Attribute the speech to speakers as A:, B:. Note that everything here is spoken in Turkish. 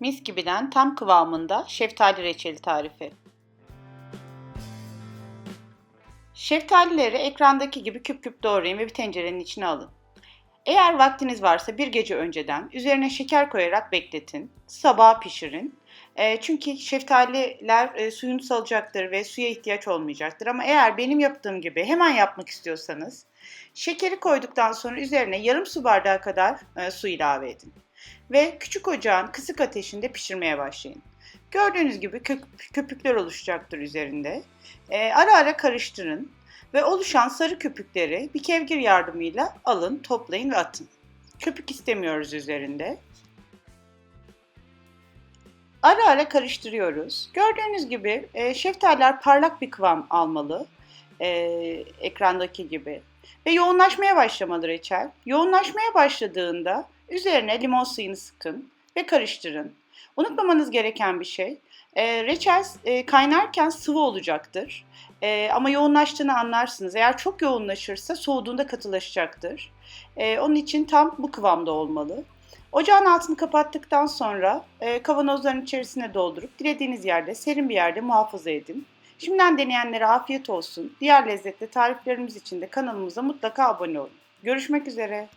A: Mis gibiden tam kıvamında şeftali reçeli tarifi. Şeftalileri ekrandaki gibi küp küp doğrayın ve bir tencerenin içine alın. Eğer vaktiniz varsa bir gece önceden üzerine şeker koyarak bekletin. Sabah pişirin. E, çünkü şeftaliler e, suyunu salacaktır ve suya ihtiyaç olmayacaktır. Ama eğer benim yaptığım gibi hemen yapmak istiyorsanız şekeri koyduktan sonra üzerine yarım su bardağı kadar e, su ilave edin. Ve küçük ocağın kısık ateşinde pişirmeye başlayın. Gördüğünüz gibi köpükler oluşacaktır üzerinde. E, ara ara karıştırın ve oluşan sarı köpükleri bir kevgir yardımıyla alın, toplayın ve atın. Köpük istemiyoruz üzerinde. Ara ara karıştırıyoruz. Gördüğünüz gibi e, şeftaliler parlak bir kıvam almalı. E, ekrandaki gibi. Ve yoğunlaşmaya başlamalı reçel. Yoğunlaşmaya başladığında üzerine limon suyunu sıkın ve karıştırın. Unutmamanız gereken bir şey, e, reçel e, kaynarken sıvı olacaktır. E, ama yoğunlaştığını anlarsınız. Eğer çok yoğunlaşırsa soğuduğunda katılaşacaktır. E, onun için tam bu kıvamda olmalı. Ocağın altını kapattıktan sonra e, kavanozların içerisine doldurup dilediğiniz yerde, serin bir yerde muhafaza edin. Şimdiden deneyenlere afiyet olsun. Diğer lezzetli tariflerimiz için de kanalımıza mutlaka abone olun. Görüşmek üzere.